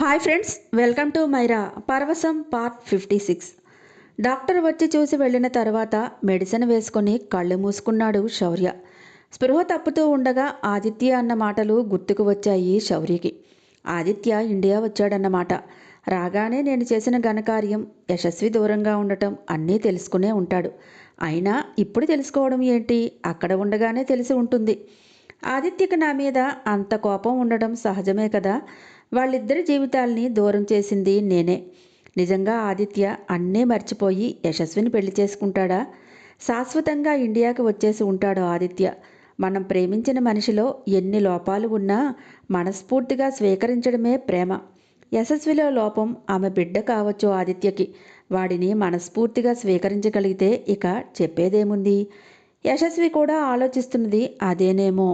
Hi friends welcome to మైరా పర్వసం part fifty six doctor వచ్చి చూసి వెళ్ళిన తర్వాత మెడిసిన్ వేసుకొని కళ్ళు మూసుకున్నాడు శౌర్య. స్పృహ తప్పుతూ ఉండగా ఆదిత్య అన్న మాటలు గుర్తుకు వచ్చాయి శౌర్యకి. ఆదిత్య ఇండియా వచ్చాడన్నమాట. రాగానే నేను చేసిన ఘనకార్యం యశస్వి దూరంగా ఉండటం అన్నీ తెలుసుకునే ఉంటాడు. అయినా ఇప్పుడు తెలుసుకోవడం ఏంటి? అక్కడ ఉండగానే తెలిసి ఉంటుంది. ఆదిత్యకి నా మీద అంత కోపం ఉండడం సహజమే కదా. వాళ్ళిద్దరి జీవితాల్ని దూరం చేసింది నేనే. నిజంగా ఆదిత్య అన్నీ మర్చిపోయి యశస్విని పెళ్ళి చేసుకుంటాడా? శాశ్వతంగా ఇండియాకి వచ్చేసి ఉంటాడు ఆదిత్య. మనం ప్రేమించిన మనిషిలో ఎన్ని లోపాలు ఉన్నా మనస్ఫూర్తిగా స్వీకరించడమే ప్రేమ. యశస్విలో లోపం ఆమె బిడ్డ కావచ్చు ఆదిత్యకి. వాడిని మనస్ఫూర్తిగా స్వీకరించగలిగితే ఇక చెప్పేదేముంది? యశస్వి కూడా ఆలోచిస్తున్నది అదేనేమో.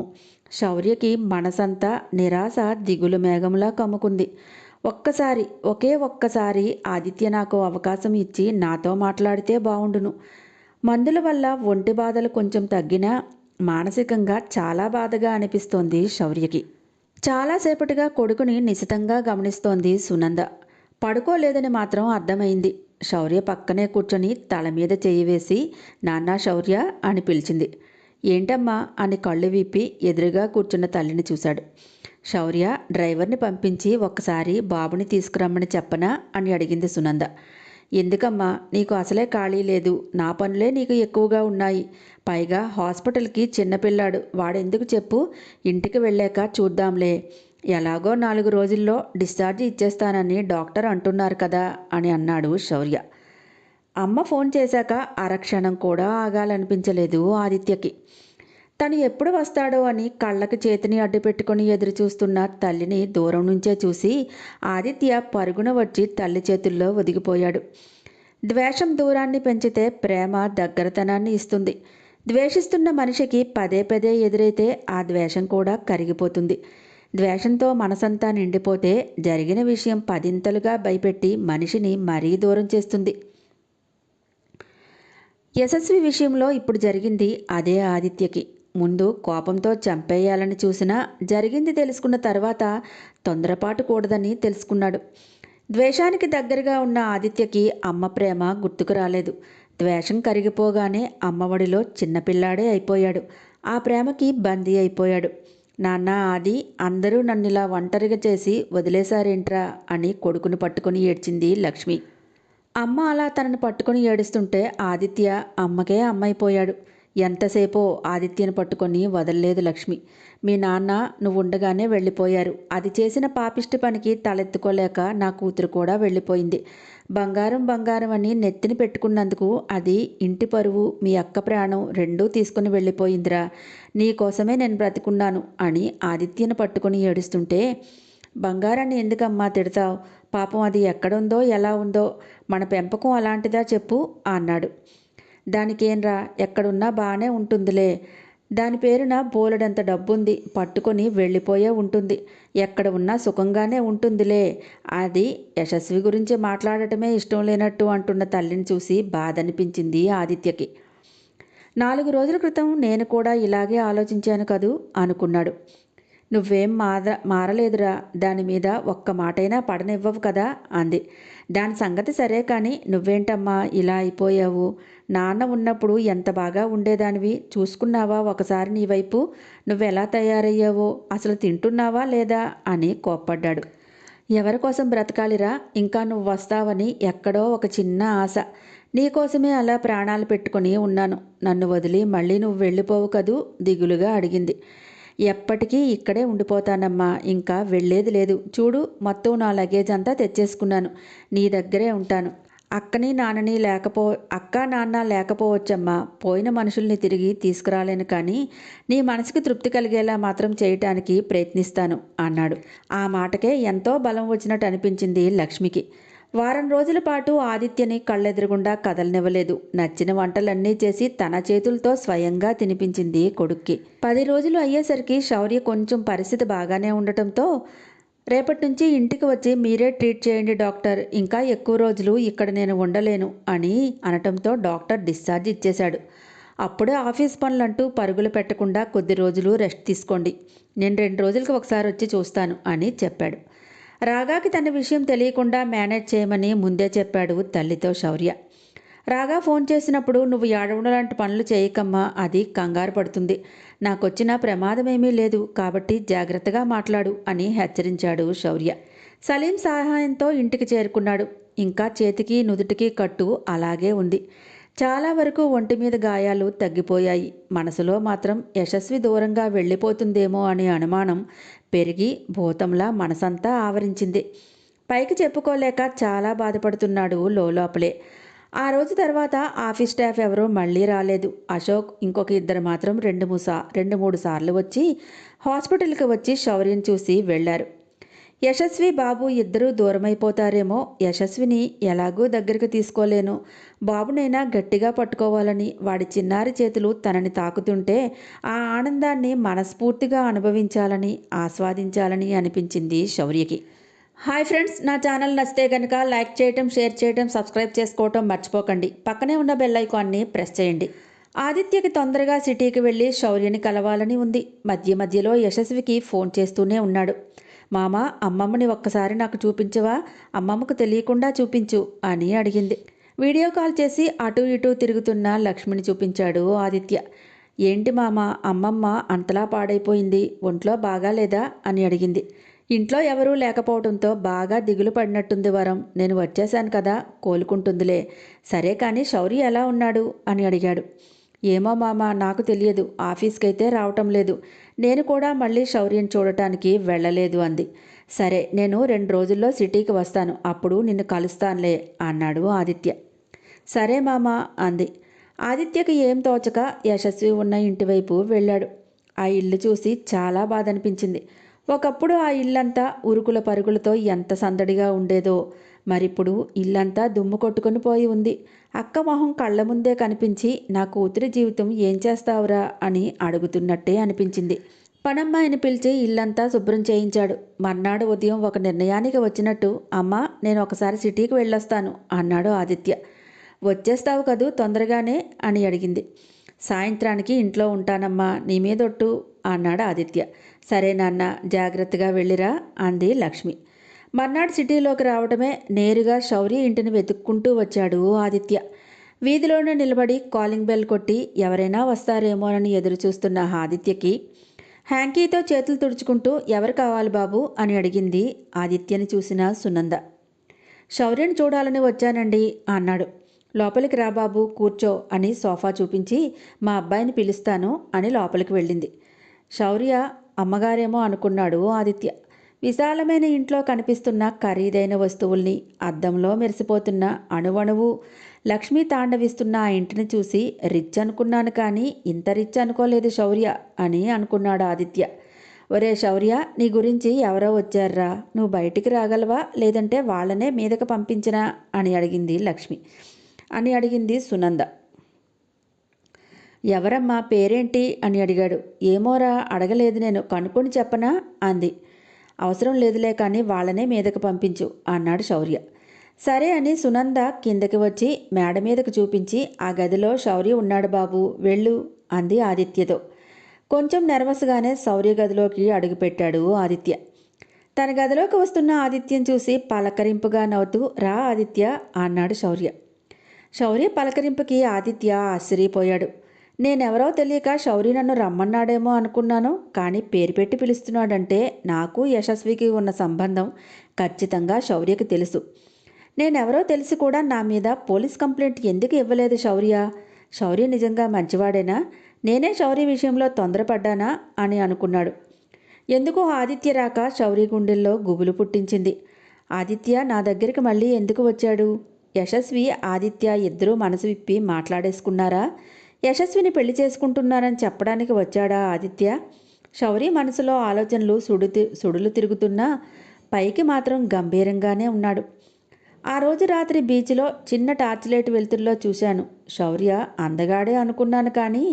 శౌర్యకి మనసంతా నిరాశ దిగులు మేఘంలా కమ్ముకుంది. ఒక్కసారి ఒకే ఒక్కసారి ఆదిత్య నాకు అవకాశం ఇచ్చి నాతో మాట్లాడితే బావుండును. మందుల వల్ల ఒంటి బాధలు కొంచెం తగ్గినా మానసికంగా చాలా బాధగా అనిపిస్తోంది శౌర్యకి. చాలాసేపటిగా కొడుకుని నిశితంగా గమనిస్తోంది సునంద. పడుకోలేదని మాత్రం అర్థమైంది. శౌర్య పక్కనే కూర్చొని తల మీద చేయి వేసి నాన్న శౌర్య అని పిలిచింది. ఏంటమ్మా అని కళ్ళు విప్పి ఎదురుగా కూర్చున్న తల్లిని చూశాడు. శౌర్య డ్రైవర్ని పంపించి ఒక్కసారి బాబుని తీసుకురమ్మని చెప్పనా? అని అడిగింది సునంద. ఎందుకమ్మా నీకు అసలే ఖాళీ లేదు. నా పనులే నీకు ఎక్కువగా ఉన్నాయి. పైగా హాస్పిటల్కి చిన్నపిల్లాడు వాడెందుకు చెప్పు? ఇంటికి వెళ్ళాక చూద్దాంలే. ఎలాగో నాలుగు రోజుల్లో డిశ్చార్జ్ ఇచ్చేస్తానని డాక్టర్ అంటున్నారు కదా అని అన్నాడు శౌర్య. అమ్మ ఫోన్ చేశాక అరక్షణం కూడా ఆగాలనిపించలేదు ఆదిత్యకి. తను ఎప్పుడు వస్తాడో అని కళ్ళకి చేతిని అడ్డు పెట్టుకుని ఎదురు చూస్తున్న తల్లిని దూరం నుంచే చూసి ఆదిత్య పరుగున వచ్చి తల్లి చేతుల్లో ఒదిగిపోయాడు. ద్వేషం దూరాన్ని పెంచితే ప్రేమ దగ్గరతనాన్ని ఇస్తుంది. ద్వేషిస్తున్న మనిషికి పదే పదే ఎదురైతే ఆ ద్వేషం కూడా కరిగిపోతుంది. ద్వేషంతో మనసంతా నిండిపోతే జరిగిన విషయం పదింతలుగా భయపెట్టి మనిషిని మరీ దూరం చేస్తుంది. యశస్వి విషయంలో ఇప్పుడు జరిగింది అదే ఆదిత్యకి. ముందు కోపంతో చంపేయాలని చూసినా జరిగింది తెలుసుకున్న తర్వాత తొందరపాటు కూడదని తెలుసుకున్నాడు. ద్వేషానికి దగ్గరగా ఉన్న ఆదిత్యకి అమ్మ ప్రేమ గుర్తుకు రాలేదు. ద్వేషం కరిగిపోగానే అమ్మఒడిలో చిన్నపిల్లాడే అయిపోయాడు. ఆ ప్రేమకి బందీ అయిపోయాడు. నాన్న ఆది అందరూ నన్ను ఇలా ఒంటరిగా చేసి వదిలేశారేంట్రా? అని కొడుకుని పట్టుకుని ఏడ్చింది లక్ష్మి. అమ్మ అలా తనని పట్టుకొని ఏడుస్తుంటే ఆదిత్య అమ్మకే అమ్మైపోయాడు. ఎంతసేపో ఆదిత్యను పట్టుకొని వదలలేదు లక్ష్మి. మీ నాన్న నువ్వు ఉండగానే వెళ్ళిపోయారు. అది చేసిన పాపిష్టి పనికి తలెత్తుకోలేక నా కూతురు కూడా వెళ్ళిపోయింది. బంగారం బంగారం అని నెత్తిని పెట్టుకున్నందుకు అది ఇంటి పరువు మీ అక్క ప్రాణం రెండూ తీసుకుని వెళ్ళిపోయిందిరా. నీ కోసమే నేను బ్రతికున్నాను అని ఆదిత్యను పట్టుకొని ఏడుస్తుంటే బంగారాన్ని ఎందుకమ్మా తిడతావు? పాపం అది ఎక్కడుందో ఎలా ఉందో? మన పెంపకం అలాంటిదా చెప్పు అన్నాడు. దానికేంరా ఎక్కడున్నా బాగానే ఉంటుందిలే. దాని పేరున బోలెడంత డబ్బుంది పట్టుకొని వెళ్ళిపోయే ఉంటుంది. ఎక్కడ ఉన్నా సుఖంగానే ఉంటుందిలే. అది యశస్వి గురించి మాట్లాడటమే ఇష్టం లేనట్టు అంటున్న తల్లిని చూసి బాధ అనిపించింది ఆదిత్యకి. నాలుగు రోజుల క్రితం నేను కూడా ఇలాగే ఆలోచించాను కదూ అనుకున్నాడు. నువ్వేం మార మారలేదురా దాని మీద ఒక్క మాటైనా పడనివ్వవు కదా అంది. దాని సంగతి సరే కానీ నువ్వేంటమ్మా ఇలా అయిపోయావు? నాన్న ఉన్నప్పుడు ఎంత బాగా ఉండేదానివి? చూసుకున్నావా ఒకసారి నీ వైపు? నువ్వెలా తయారయ్యావో? అసలు తింటున్నావా లేదా? అని కోప్పడ్డాడు. ఎవరి కోసం బ్రతకాలిరా? ఇంకా నువ్వు వస్తావని ఎక్కడో ఒక చిన్న ఆశ. నీకోసమే అలా ప్రాణాలు పెట్టుకుని ఉన్నాను. నన్ను వదిలి మళ్ళీ నువ్వు వెళ్ళిపోవు కదూ? దిగులుగా అడిగింది. ఎప్పటికీ ఇక్కడే ఉండిపోతానమ్మా. ఇంకా వెళ్ళేది లేదు. చూడు మొత్తం నా లగేజ్ అంతా తెచ్చేసుకున్నాను. నీ దగ్గరే ఉంటాను. అక్కని నాన్నని లేకపో అక్క నాన్న లేకపోవచ్చమ్మా. పోయిన మనుషుల్ని తిరిగి తీసుకురాలేను కానీ నీ మనసుకి తృప్తి కలిగేలా మాత్రం చేయటానికి ప్రయత్నిస్తాను అన్నాడు. ఆ మాటకే ఎంతో బలం వచ్చినట్టు అనిపించింది లక్ష్మికి. వారం రోజుల పాటు ఆదిత్యని కళ్ళెదురుగుండా కదలనివ్వలేదు. నచ్చిన వంటలన్నీ చేసి తన చేతులతో స్వయంగా తినిపించింది కొడుక్కి. పది రోజులు అయ్యేసరికి శౌర్య కొంచెం పరిస్థితి బాగానే ఉండటంతో రేపటి నుంచి ఇంటికి వచ్చి మీరే ట్రీట్ చేయండి డాక్టర్. ఇంకా ఎక్కువ రోజులు ఇక్కడ నేను ఉండలేను అని అనటంతో డాక్టర్ డిశ్చార్జ్ ఇచ్చేశాడు. అప్పుడే ఆఫీస్ పనులంటూ పరుగులు పెట్టకుండా కొద్ది రోజులు రెస్ట్ తీసుకోండి. నేను రెండు రోజులకి ఒకసారి వచ్చి చూస్తాను అని చెప్పాడు. రాగాకి తన విషయం తెలియకుండా మేనేజ్ చేయమని ముందే చెప్పాడు తల్లితో శౌర్య. రాగా ఫోన్ చేసినప్పుడు నువ్వు ఏడవడం లాంటి పనులు చేయకమ్మా అది కంగారు పడుతుంది. నాకొచ్చిన ప్రమాదమేమీ లేదు కాబట్టి జాగ్రత్తగా మాట్లాడు అని హెచ్చరించాడు శౌర్య. సలీం సహాయంతో ఇంటికి చేరుకున్నాడు. ఇంకా చేతికి నుదుటికి కట్టు అలాగే ఉంది. చాలా వరకు ఒంటి మీద గాయాలు తగ్గిపోయాయి. మనసులో మాత్రం యశస్వి దూరంగా వెళ్ళిపోతుందేమో అనే అనుమానం పెరిగి భూతంలా మనసంతా ఆవరించింది. పైకి చెప్పుకోలేక చాలా బాధపడుతున్నాడు లోపలే ఆ రోజు తర్వాత ఆఫీస్ స్టాఫ్ ఎవరూ మళ్ళీ రాలేదు. అశోక్ ఇంకొక ఇద్దరు మాత్రం రెండు మూసా రెండు మూడు సార్లు వచ్చి హాస్పిటల్కి వచ్చి శౌర్యం చూసి వెళ్ళారు. యశస్వి బాబు ఇద్దరూ దూరమైపోతారేమో యశస్విని ఎలాగూ దగ్గరికి తీసుకోలేను. బాబునైనా గట్టిగా పట్టుకోవాలని వాడి చిన్నారి చేతులు తనని తాకుతుంటే ఆ ఆనందాన్ని మనస్ఫూర్తిగా అనుభవించాలని ఆస్వాదించాలని అనిపించింది శౌర్యకి. హాయ్ ఫ్రెండ్స్ నా ఛానల్ నచ్చితే కనుక లైక్ చేయటం షేర్ చేయటం సబ్స్క్రైబ్ చేసుకోవటం మర్చిపోకండి. పక్కనే ఉన్న బెల్ ఐకాన్ని ప్రెస్ చేయండి. ఆదిత్యకి తొందరగా సిటీకి వెళ్ళి శౌర్యని కలవాలని ఉంది. మధ్య మధ్యలో యశస్వికి ఫోన్ చేస్తూనే ఉన్నాడు. మామ అమ్మమ్మని ఒక్కసారి నాకు చూపించవా? అమ్మమ్మకు తెలియకుండా చూపించు అని అడిగింది. వీడియో కాల్ చేసి అటు ఇటు తిరుగుతున్న లక్ష్మిని చూపించాడు ఆదిత్య. ఏంటి మామ అమ్మమ్మ అంతలా పాడైపోయింది ఒంట్లో బాగాలేదా అని అడిగింది. ఇంట్లో ఎవరూ లేకపోవడంతో బాగా దిగులు పడినట్టుంది వరం. నేను వచ్చేశాను కదా కోలుకుంటుందిలే. సరే కానీ శౌరి ఎలా ఉన్నాడు? అని అడిగాడు. ఏమో మామ నాకు తెలియదు. ఆఫీస్కి అయితే రావటం లేదు. నేను కూడా మళ్ళీ శౌర్యం చూడటానికి వెళ్ళలేదు అంది. సరే నేను రెండు రోజుల్లో సిటీకి వస్తాను. అప్పుడు నిన్ను కలుస్తానులే అన్నాడు ఆదిత్య. సరే మామ అంది. ఆదిత్యకి ఏం తోచక యశస్వి ఉన్న ఇంటివైపు వెళ్ళాడు. ఆ ఇల్లు చూసి చాలా బాధ అనిపించింది ఒకప్పుడు ఆ ఇల్లంతా ఉరుకుల పరుగులతో ఎంత సందడిగా ఉండేదో మరిప్పుడు ఇల్లంతా దుమ్ము కొట్టుకుని పోయి ఉంది. అక్క మొహం కళ్ళ ముందే కనిపించి నా కూతురి జీవితం ఏం చేస్తావురా అని అడుగుతున్నట్టే అనిపించింది. పనమ్మాయిని పిలిచి ఇల్లంతా శుభ్రం చేయించాడు. మర్నాడు ఉదయం ఒక నిర్ణయానికి వచ్చినట్టు అమ్మ నేను ఒకసారి సిటీకి వెళ్ళొస్తాను అన్నాడు ఆదిత్య. వచ్చేస్తావు కదూ తొందరగానే అని అడిగింది. సాయంత్రానికి ఇంట్లో ఉంటానమ్మా నీ మీదొట్టు అన్నాడు ఆదిత్య. సరే నాన్న జాగ్రత్తగా వెళ్ళిరా అంది లక్ష్మి. మర్నాడు సిటీలోకి రావడమే నేరుగా శౌర్య ఇంటిని వెతుక్కుంటూ వచ్చాడు ఆదిత్య. వీధిలోనే నిలబడి కాలింగ్ బెల్ కొట్టి ఎవరైనా వస్తారేమోనని ఎదురు చూస్తున్న ఆదిత్యకి హ్యాంకీతో చేతులు తుడుచుకుంటూ ఎవరు కావాలి బాబు అని అడిగింది ఆదిత్యని చూసిన సునంద. శౌర్యని చూడాలని వచ్చానండి అన్నాడు. లోపలికి రా బాబు కూర్చో అని సోఫా చూపించి మా అబ్బాయిని పిలుస్తాను అని లోపలికి వెళ్ళింది. శౌర్య అమ్మగారేమో అనుకున్నాడు ఆదిత్య. విశాలమైన ఇంట్లో కనిపిస్తున్న ఖరీదైన వస్తువుల్ని అద్దంలో మెరిసిపోతున్న అణువణువు లక్ష్మీ తాండవిస్తున్న ఆ ఇంటిని చూసి రిచ్ అనుకున్నాను కానీ ఇంత రిచ్ అనుకోలేదు శౌర్య అని అనుకున్నాడు ఆదిత్య. ఒరే శౌర్య నీ గురించి ఎవరో వచ్చారా? నువ్వు బయటికి రాగలవా? లేదంటే వాళ్ళనే మీదకి పంపించినా? అని అడిగింది లక్ష్మి. అని అడిగింది సునంద. ఎవరమ్మా పేరేంటి? అని అడిగాడు. ఏమోరా అడగలేదు నేను. కనుక్కొని చెప్పనా? అంది. అవసరం లేదులే కానీ వాళ్ళనే మీదకు పంపించు అన్నాడు శౌర్య. సరే అని సునంద కిందకి వచ్చి మేడ మీదకు చూపించి ఆ గదిలో శౌర్య ఉన్నాడు బాబు వెళ్ళు అంది ఆదిత్యతో. కొంచెం నర్వస్గానే శౌర్య గదిలోకి అడుగుపెట్టాడు ఆదిత్య. తన గదిలోకి వస్తున్న ఆదిత్యం చూసి పలకరింపుగా నవ్వుతూ రా ఆదిత్య అన్నాడు శౌర్య. శౌర్య పలకరింపుకి ఆదిత్య ఆశ్చర్యపోయాడు. నేనెవరో తెలియక శౌరి నన్ను రమ్మన్నాడేమో అనుకున్నాను కానీ పేరు పెట్టి పిలుస్తున్నాడంటే నాకు యశస్వికి ఉన్న సంబంధం ఖచ్చితంగా శౌర్యకి తెలుసు. నేనెవరో తెలిసి కూడా నా మీద పోలీస్ కంప్లైంట్ ఎందుకు ఇవ్వలేదు శౌర్య? శౌర్య నిజంగా మంచివాడేనా? నేనే శౌర్య విషయంలో తొందరపడ్డానా? అని అనుకున్నాడు. ఎందుకు ఆదిత్య రాక శౌర్య గుండెల్లో గుబులు పుట్టించింది? ఆదిత్య నా దగ్గరికి మళ్ళీ ఎందుకు వచ్చాడు? యశస్వి ఆదిత్య ఇద్దరూ మనసు విప్పి మాట్లాడేసుకున్నారా? యశస్విని పెళ్ళి చేసుకుంటున్నారని చెప్పడానికి వచ్చాడా ఆదిత్య? శౌరి మనసులో ఆలోచనలు సుడు సుడులు తిరుగుతున్నా పైకి మాత్రం గంభీరంగానే ఉన్నాడు. ఆ రోజు రాత్రి బీచ్లో చిన్న టార్చ్ లైట్ వెలుతురులో చూశాను. శౌర్య అందగాడే అనుకున్నాను కానీ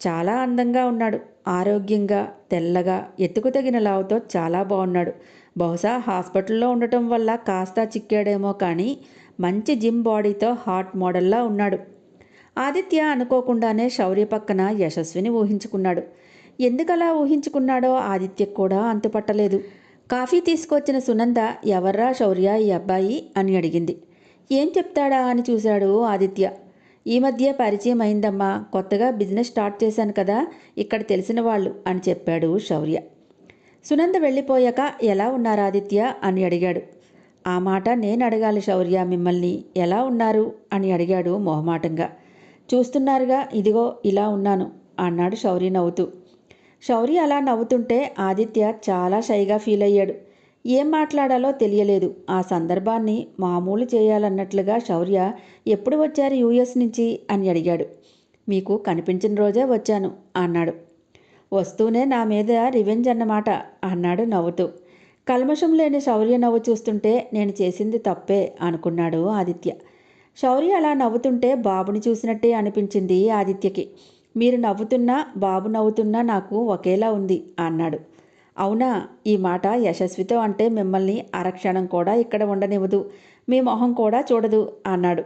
చాలా అందంగా ఉన్నాడు. ఆరోగ్యంగా తెల్లగా ఎత్తుకు తగిన లావుతో చాలా బాగున్నాడు. బహుశా హాస్పిటల్లో ఉండటం వల్ల కాస్త చిక్కాడేమో కానీ మంచి జిమ్ బాడీతో హాట్ మోడల్లా ఉన్నాడు. ఆదిత్య అనుకోకుండానే శౌర్య పక్కన యశస్విని ఊహించుకున్నాడు. ఎందుకలా ఊహించుకున్నాడో ఆదిత్యకు కూడా అంతుపట్టలేదు. కాఫీ తీసుకొచ్చిన సునంద ఎవర్రా శౌర్య ఈ అబ్బాయి? అని అడిగింది. ఏం చెప్తాడా? అని చూశాడు ఆదిత్య. ఈ మధ్య పరిచయం అయిందమ్మా. కొత్తగా బిజినెస్ స్టార్ట్ చేశాను కదా ఇక్కడ తెలిసిన వాళ్ళు అని చెప్పాడు శౌర్య. సునంద వెళ్ళిపోయాక ఎలా ఉన్నారు ఆదిత్య? అని అడిగాడు. ఆ మాట నేను అడగాలి శౌర్య మిమ్మల్ని. ఎలా ఉన్నారు? అని అడిగాడు మొహమాటంగా. చూస్తున్నారుగా ఇదిగో ఇలా ఉన్నాను అన్నాడు శౌర్య నవ్వుతూ. శౌర్య అలా నవ్వుతుంటే ఆదిత్య చాలా షైగా ఫీల్ అయ్యాడు. ఏం మాట్లాడాలో తెలియలేదు. ఆ సందర్భాన్ని మామూలు చేయాలన్నట్లుగా శౌర్య ఎప్పుడు వచ్చారు యూఎస్ నుంచి? అని అడిగాడు. మీకు కనిపించిన రోజే వచ్చాను అన్నాడు. వస్తూనే నా మీద రివెంజ్ అన్నమాట అన్నాడు నవ్వుతూ. కల్మషం లేని శౌర్య నవ్వు చూస్తుంటే నేను చేసింది తప్పే అనుకున్నాడు ఆదిత్య. శౌర్య అలా నవ్వుతుంటే బాబుని చూసినట్టే అనిపించింది ఆదిత్యకి. మీరు నవ్వుతున్నా బాబు నవ్వుతున్నా నాకు ఒకేలా ఉంది అన్నాడు. అవునా ఈ మాట యశస్వితో అంటే మిమ్మల్ని అరక్షణం కూడా ఇక్కడ ఉండనివ్వదు మీ మొహం కూడా చూడదు అన్నాడు.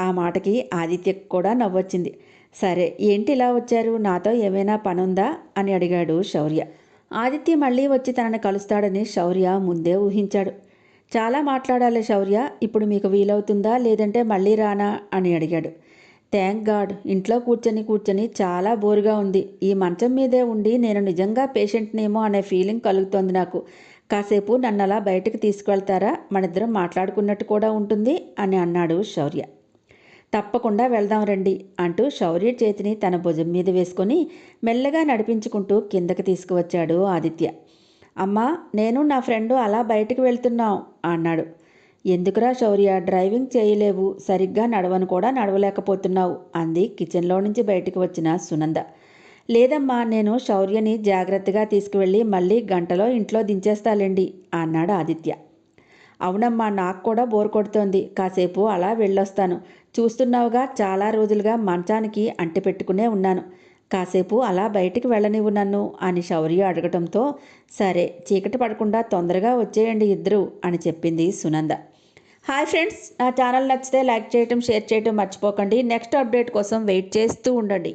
ఆ మాటకి ఆదిత్యకు కూడా నవ్వొచ్చింది. సరే ఏంటి ఇలా వచ్చారు? నాతో ఏమైనా పనుందా? అని అడిగాడు శౌర్య. ఆదిత్య మళ్ళీ వచ్చి తనని కలుస్తాడని శౌర్య ముందే ఊహించాడు. చాలా మాట్లాడాలి శౌర్య ఇప్పుడు మీకు వీలవుతుందా లేదంటే మళ్ళీ రానా అని అడిగాడు. థ్యాంక్ గాడ్ ఇంట్లో కూర్చొని కూర్చొని చాలా బోరుగా ఉంది. ఈ మంచం మీదే ఉండి నేను నిజంగా పేషెంట్నేమో అనే ఫీలింగ్ కలుగుతోంది నాకు. కాసేపు నన్ను అలా బయటకు తీసుకువెళ్తారా? మనిద్దరం మాట్లాడుకున్నట్టు కూడా ఉంటుంది అని అన్నాడు శౌర్య. తప్పకుండా వెళ్దాం రండి అంటూ శౌర్య చేతిని తన భుజం మీద వేసుకొని మెల్లగా నడిపించుకుంటూ కిందకి తీసుకువచ్చాడు ఆదిత్య. అమ్మా నేను నా ఫ్రెండు అలా బయటకు వెళ్తున్నాం అన్నాడు. ఎందుకురా శౌర్య డ్రైవింగ్ చేయలేవు సరిగ్గా నడవను కూడా నడవలేకపోతున్నావు అంది కిచెన్లో నుంచి బయటికి వచ్చిన సునంద. లేదమ్మా నేను శౌర్యని జాగ్రత్తగా తీసుకువెళ్ళి మళ్ళీ గంటలో ఇంట్లో దించేస్తాలేండి అన్నాడు ఆదిత్య. అవునమ్మా నాకు కూడా బోర్ కొడుతోంది కాసేపు అలా వెళ్ళొస్తాను. చూస్తున్నావుగా చాలా రోజులుగా మంచానికి అంటి పెట్టుకునే ఉన్నాను. కాసేపు అలా బయటికి వెళ్ళనివ్వు నన్ను అని శౌర్య అడగటంతో సరే చీకటి పడకుండా తొందరగా వచ్చేయండి ఇద్దరు అని చెప్పింది సునంద. హాయ్ ఫ్రెండ్స్ నా ఛానల్ నచ్చితే లైక్ చేయటం షేర్ చేయటం మర్చిపోకండి. నెక్స్ట్ అప్డేట్ కోసం వెయిట్ చేస్తూ ఉండండి.